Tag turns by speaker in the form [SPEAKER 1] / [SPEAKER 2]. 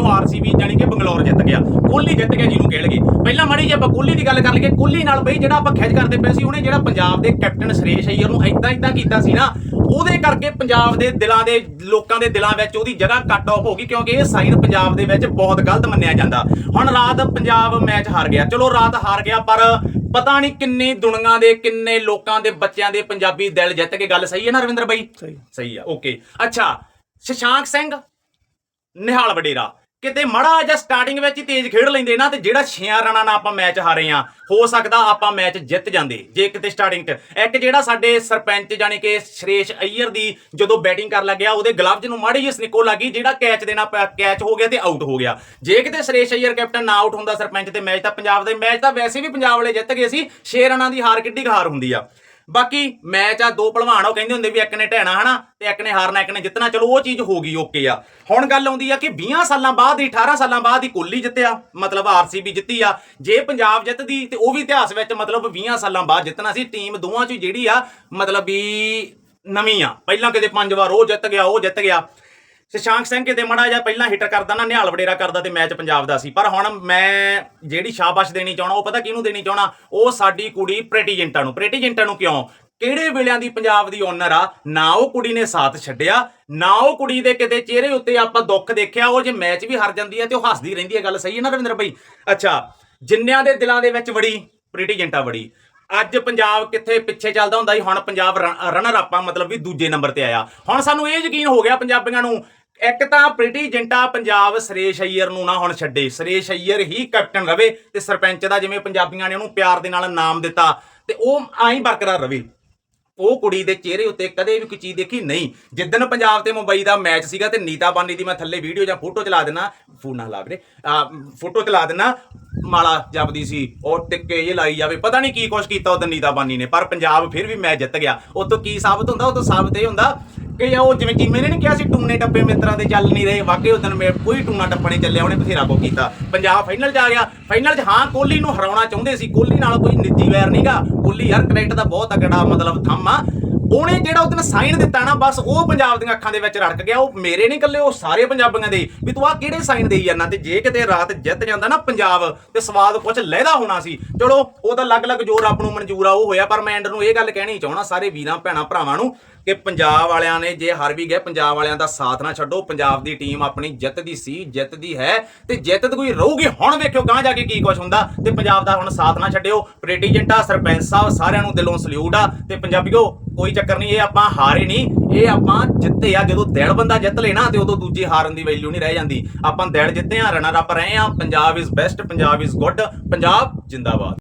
[SPEAKER 1] ਜੋ ਆਰਸੀਬੀ ਜਾਨੀ ਕਿ ਬੰਗਲੌਰ ਜਿੱਤ ਗਿਆ। ਕੋਹਲੀ ਜਿੱਤ ਗਿਆ ਜਿਹਨੂੰ ਕਹਿ ਲਗੇ ਪਹਿਲਾਂ ਮਾੜੀ ਜੇ ਆਪਾਂ ਕੋਹਲੀ ਦੀ ਗੱਲ ਕਰ ਲਈਏ। ਕੋਹਲੀ ਨਾਲ ਬਈ ਜਿਹੜਾ ਆਪਾਂ ਖਿੱਚ ਕਰਦੇ ਪਏ ਸੀ ਉਹਨੇ ਜਿਹੜਾ ਪੰਜਾਬ ਦੇ ਕੈਪਟਨ ਸੁਰੇਸ਼ ਅਈਅਰ ਨੂੰ ਇਦਾਂ ਇਦਾਂ ਕੀਤਾ ਸੀ ਨਾ ਉਹਦੇ ਕਰਕੇ ਪੰਜਾਬ ਦੇ ਦਿਲਾਂ ਦੇ ਲੋਕਾਂ ਦੇ ਦਿਲਾਂ ਵਿੱਚ ਉਹਦੀ ਜਗ੍ਹਾ ਕੱਟ ਆਫ ਹੋ ਗਈ ਕਿਉਂਕਿ ਇਹ ਸਾਈਨ ਪੰਜਾਬ ਦੇ ਵਿੱਚ ਬਹੁਤ ਗਲਤ ਮੰਨਿਆ ਜਾਂਦਾ। ਹੁਣ ਰਾਤ ਪੰਜਾਬ ਮੈਚ ਹਾਰ ਗਿਆ। ਚਲੋ ਰਾਤ ਹਾਰ ਗਿਆ ਪਰ ਪਤਾ ਨਹੀਂ ਕਿੰਨੀ ਦੁਨੀਆ ਦੇ ਕਿੰਨੇ ਲੋਕਾਂ ਦੇ ਬੱਚਿਆਂ ਦੇ ਪੰਜਾਬੀ ਦਿਲ ਜਿੱਤ ਕੇ ਗੱਲ ਸਹੀ ਹੈ ਨਾ ਰਵਿੰਦਰ ਬਾਈ?
[SPEAKER 2] ਸਹੀ।
[SPEAKER 1] ਸਹੀ ਆ ਓਕੇ ਅੱਛਾ ਸ਼ਸ਼ਾਂਕ ਸਿੰਘ ਨਿਹਾਲ ਵਡੇਰਾ। ਕਿਤੇ ਮੜਾ ਜਾਂ ਸਟਾਰਟਿੰਗ ਵਿੱਚ ਹੀ ਤੇਜ਼ ਖੇਡ ਲੈਂਦੇ ਨਾ, ਤੇ ਜਿਹੜਾ 6 ਰਨਾਂ ਨਾਲ ਆਪਾਂ ਮੈਚ ਹਾਰੇ ਆ ਹੋ ਸਕਦਾ ਆਪਾਂ ਮੈਚ ਜਿੱਤ ਜਾਂਦੇ, ਜੇ ਕਿਤੇ ਸਟਾਰਟਿੰਗ 'ਚ। ਇੱਕ ਜਿਹੜਾ ਸਾਡੇ ਸਰਪੰਚ ਜਾਨੀ ਕਿ ਸ਼੍ਰੇਸ਼ ਅਈਅਰ ਦੀ ਜਦੋਂ ਬੈਟਿੰਗ ਕਰਨ ਲੱਗਿਆ, ਉਹਦੇ ਗਲਵਜ਼ ਨੂੰ ਮਾੜੀ ਜਿਹੀ ਸਨਿਕੋ ਲੱਗੀ ਜਿਹੜਾ ਕੈਚ ਦੇਣਾ ਕੈਚ ਹੋ ਗਿਆ ਤੇ ਆਊਟ ਹੋ ਗਿਆ। ਜੇ ਕਿਤੇ ਸ਼੍ਰੇਸ਼ ਅਈਅਰ ਕੈਪਟਨ ਨਾ ਆਊਟ ਹੁੰਦਾ ਸਰਪੰਚ ਤੇ ਮੈਚ ਤਾਂ ਪੰਜਾਬ ਦੇ ਮੈਚ ਤਾਂ ਵੈਸੇ ਵੀ ਪੰਜਾਬ ਵਾਲੇ ਜਿੱਤ ਗਏ ਸੀ 6 ਰਨਾਂ ਦੀ ਹਾਰ ਕਿੱਡੀ ਕੁ ਹਾਰ ਹੁੰਦੀ ਆ। ਬਾਕੀ ਮੈਚ ਆ ਦੋ ਭਲਵਾਨ ਉਹ ਕਹਿੰਦੇ ਹੁੰਦੇ ਵੀ ਇੱਕ ਨੇ ਢਹਿਣਾ ਹਨਾ, ਤੇ ਇੱਕ ਨੇ ਹਾਰਨਾ, ਇੱਕ ਨੇ ਜਿੱਤਣਾ, ਚਲੋ ਉਹ ਚੀਜ਼ ਹੋ ਗਈ ਓਕੇ ਆ। ਹੁਣ ਗੱਲ ਆਉਂਦੀ ਆ ਕਿ 20 ਸਾਲਾਂ ਬਾਅਦ ਹੀ 18 ਸਾਲਾਂ ਬਾਅਦ ਹੀ ਕੋਹਲੀ ਜਿੱਤਿਆ, ਮਤਲਬ ਆਰਸੀਬੀ ਜਿੱਤੀ ਆ। ਜੇ ਪੰਜਾਬ ਜਿੱਤਦੀ, ਤੇ ਉਹ ਵੀ ਇਤਿਹਾਸ ਵਿੱਚ ਮਤਲਬ 20 ਸਾਲਾਂ ਬਾਅਦ ਜਿੱਤਣਾ ਸੀ ਟੀਮ ਦੋਵਾਂ ਚੋਂ ਜਿਹੜੀ ਆ, ਮਤਲਬ ਵੀ ਨਵੀਂ ਆ। ਪਹਿਲਾਂ ਕਿਤੇ ਪੰਜ ਵਾਰ ਉਹ ਜਿੱਤ ਗਿਆ, ਉਹ ਜਿੱਤ ਗਿਆ। ਸ਼ਸ਼ਾਂਕ ਸਿੰਘ ਕਿਤੇ ਮੜਾ ਜਾਂ ਪਹਿਲਾਂ ਹਿੱਟਰ ਕਰਦਾ ਨਾ, ਨਿਹਾਲ ਵਡੇਰਾ ਕਰਦਾ ਤੇ ਮੈਚ ਪੰਜਾਬ ਦਾ ਸੀ। ਪਰ ਹੁਣ ਮੈਂ ਜਿਹੜੀ ਸ਼ਾਬਾਸ਼ ਦੇਣੀ ਚਾਹਣਾ, ਉਹ ਪਤਾ ਕਿਹਨੂੰ ਦੇਣੀ ਚਾਹਣਾ? ਉਹ ਸਾਡੀ ਕੁੜੀ ਪ੍ਰੀਟੀ ਜਿੰਟਾ ਨੂੰ। ਪ੍ਰੀਟੀ ਜਿੰਟਾ ਨੂੰ ਕਿਉਂ? ਕਿਹੜੇ ਵੇਲਿਆਂ ਦੀ ਪੰਜਾਬ ਦੀ ਓਨਰ ਆ? ਨਾ ਉਹ ਕੁੜੀ ਨੇ ਸਾਥ ਛੱਡਿਆ, ਨਾ ਉਹ ਕੁੜੀ ਦੇ ਕਿਤੇ ਚਿਹਰੇ ਉੱਤੇ ਆਪਾਂ ਦੁੱਖ ਦੇਖਿਆ, ਉਹ ਜੇ ਮੈਚ ਵੀ ਹਾਰ ਜਾਂਦੀ ਹੈ ਤੇ ਉਹ ਹੱਸਦੀ ਰਹਿੰਦੀ ਹੈ, ਗੱਲ ਸਹੀ ਹੈ ਨਾ ਰਵਿੰਦਰ ਭਾਈ ਅੱਛਾ, ਜਿੰਨਿਆਂ ਦੇ ਦਿਲਾਂ ਦੇ ਵਿੱਚ ਵੜੀ ਪ੍ਰੀਟੀ ਜਿੰਟਾ ਵੜੀ। ਅੱਜ ਪੰਜਾਬ ਕਿੱਥੇ ਪਿੱਛੇ ਚੱਲਦਾ ਹੁੰਦਾ ਸੀ, ਹੁਣ ਪੰਜਾਬ ਰਨਰ ਆਪਾਂ ਮਤਲਬ ਵੀ ਦੂਜੇ ਨੰਬਰ ਤੇ ਆਇਆ। ਹੁਣ ਸਾਨੂੰ ਇਹ ਯਕੀਨ ਹੋ ਗਿਆ ਪੰਜਾਬੀਆਂ ਨੂੰ ਇੱਕ ਤਾਂ ਪ੍ਰਿਟੀ ਜਿੰਟਾ ਪੰਜਾਬ ਸਰੇਸ਼ ਅਈਅਰ ਨੂੰ ਨਾ ਹੁਣ ਛੱਡੇ। ਸਰੇਸ਼ ਅਈਅਰ ਹੀ ਕੈਪਟਨ ਰਵੇ ਤੇ ਸਰਪੰਚ ਦਾ ਜਿਵੇਂ ਪੰਜਾਬੀਆਂ ਨੇ ਉਹਨੂੰ ਪਿਆਰ ਦੇ ਨਾਲ ਨਾਮ ਦਿੱਤਾ ਤੇ ਉਹ ਆਈ ਬਰਕਰਾਰ ਰਵੇ। ਉਹ ਕੁੜੀ ਦੇ ਚਿਹਰੇ ਉੱਤੇ ਕਦੇ ਵੀ ਕੋਈ ਚੀਜ਼ ਦੇਖੀ ਨਹੀਂ। ਜਿੱਦਨ ਪੰਜਾਬ ਤੇ ਮੁੰਬਈ ਦਾ ਮੈਚ ਸੀਗਾ ਤੇ ਨੀਤਾ ਬਾਨੀ ਦੀ ਮੈਂ ਥੱਲੇ ਵੀਡੀਓ ਜਾਂ ਫੋਟੋ ਚਲਾ ਦੇਣਾ ਫੋਨ ਨਾ ਲਾ ਵੀਰੇ, ਆ ਫੋਟੋ ਚਲਾ ਦੇਣਾ ਮਾਲਾ ਜਪਦੀ ਸੀ, ਉਹ ਟਿੱਕੇ ਇਹ ਲਾਈ ਜਾਵੇ। ਪਤਾ ਨਹੀਂ ਕੀ ਕੁਛ ਕੀਤਾ ਉਹ ਨੀਤਾ ਬਾਨੀ ਨੇ, ਪਰ ਪੰਜਾਬ ਫਿਰ ਵੀ ਮੈਚ ਜਿੱਤ ਗਿਆ। ਉਹ ਤੋਂ ਕੀ ਸਾਬਤ ਹੁੰਦਾ? ਉਹ ਤੋਂ ਸਾਬਤ ਇਹ ਹੁੰਦਾ ਕਿ ਉਹ ਜਿਵੇਂ ਚੀਮੇ ਨੇ ਨਹੀਂ ਕਿਹਾ ਸੀ, ਟੂਨੇ ਟੱਪੇ ਮਿੱਤਰਾਂ ਦੇ ਚੱਲ ਨਹੀਂ ਰਹੇ। ਵਾਕਈ ਉਦੋਂ ਮੈਂ ਕੋਈ ਟੂਨਾ ਟੱਪਾ ਚੱਲਿਆ, ਉਹਨੇ ਬਥੇਰਾ ਕੋ ਕੀਤਾ। ਪੰਜਾਬ ਫਾਈਨਲ 'ਚ ਆ ਗਿਆ। ਫਾਈਨਲ 'ਚ ਹਾਂ, ਕੋਹਲੀ ਨੂੰ ਹਰਾਉਣਾ ਚਾਹੁੰਦੇ ਸੀ। ਕੋਹਲੀ ਨਾਲ ਕੋਈ ਨਿੱਜੀ ਵੈਰ ਨਹੀਂਗਾ ਕੋਹਲੀ ਯਾਰ ਕ੍ਰਿਕਟ ਦਾ ਬਹੁਤ ਤਕੜਾ ਮਤਲਬ ਥੰਮ ਆ। ਉਹਨੇ ਜਿਹੜਾ ਉਹਦੇ ਸਾਈਨ ਦਿੱਤਾ ਨਾ, ਬਸ ਉਹ ਪੰਜਾਬ ਦੀਆਂ ਅੱਖਾਂ ਦੇ ਵਿੱਚ ਰੜਕ ਗਿਆ। ਉਹ ਮੇਰੇ ਨਹੀਂ ਇਕੱਲੇ, ਉਹ ਸਾਰੇ ਪੰਜਾਬੀਆਂ ਦੇ। ਵੀ ਤੂੰ ਆ ਕਿਹੜੇ ਸਾਈਨ ਦੇਈ ਜਾਂਦਾ? ਤੇ ਜੇ ਕਿਤੇ ਰਾਤ ਜਿੱਤ ਜਾਂਦਾ ਨਾ ਪੰਜਾਬ, ਤੇ ਸਵਾਦ ਕੁਝ ਲਹਿਦਾ ਹੋਣਾ ਸੀ। ਚਲੋ, ਉਹਦਾ ਅਲੱਗ-ਅਲੱਗ ਜ਼ੋਰ ਆਪ ਨੂੰ ਮਨਜ਼ੂਰ ਆ, ਉਹ ਹੋਇਆ, ਪਰ ਮੈਂ ਐਂਡ ਨੂੰ ਇਹ ਗੱਲ ਕਹਿਣੀ ਚਾਹਣਾ ਸਾਰੇ ਵੀਰਾਂ, ਭੈਣਾਂ, ਭਰਾਵਾਂ ਨੂੰ ਕਿ ਪੰਜਾਬ ਵਾਲਿਆਂ ਨੇ ਜੇ ਹਾਰ ਵੀ ਗਏ, ਪੰਜਾਬ ਵਾਲਿਆਂ ਦਾ ਸਾਥ ਨਾ ਛੱਡੋ। ਪੰਜਾਬ ਦੀ ਟੀਮ ਆਪਣੀ ਜਿੱਤਦੀ ਸੀ, ਜਿੱਤਦੀ ਹੈ ਤੇ ਜਿੱਤ ਕੋਈ ਰਹੂਗੀ, ਹੁਣ ਵੇਖਿਓ ਗਾਂ ਜਾ ਕੇ ਕੀ ਕੁਝ ਹੁੰਦਾ। ਤੇ ਪੰਜਾਬ ਦਾ ਹੁਣ ਸਾਥ ਨਾ ਛੱਡਿਓ। ਪ੍ਰੀਟੀ ਸਰਪੰਚ ਸਾਹਿਬ ਸਾਰਿਆਂ ਨੂੰ ਦਿਲੋਂ ਸਲੂਟ ਆ। ਤੇ ਪੰਜਾਬੀਓ, ਕੋਈ ਚੱਕਰ ਨਹੀਂ, ਇਹ ਆਪਾਂ ਹਾਰੇ ਨਹੀਂ। ਇਹ ਆਪਾਂ ਜਿੱਤੇ ਆ, ਜਦੋਂ ਦਿਲ ਬੰਦਾ ਜਿੱਤ ਲੈਣਾ ਤੇ ਉਦੋਂ ਦੂਜੀ ਹਾਰਨ ਦੀ ਵੈਲਿਊ ਨਹੀਂ ਰਹਿ ਜਾਂਦੀ। ਆਪਾਂ ਦਿਲ ਜਿੱਤੇ ਆ ਰਨਰ ਅਪ ਰਹੇ ਆ। Punjab is best Punjab is good Punjab ਜਿੰਦਾਬਾਦ।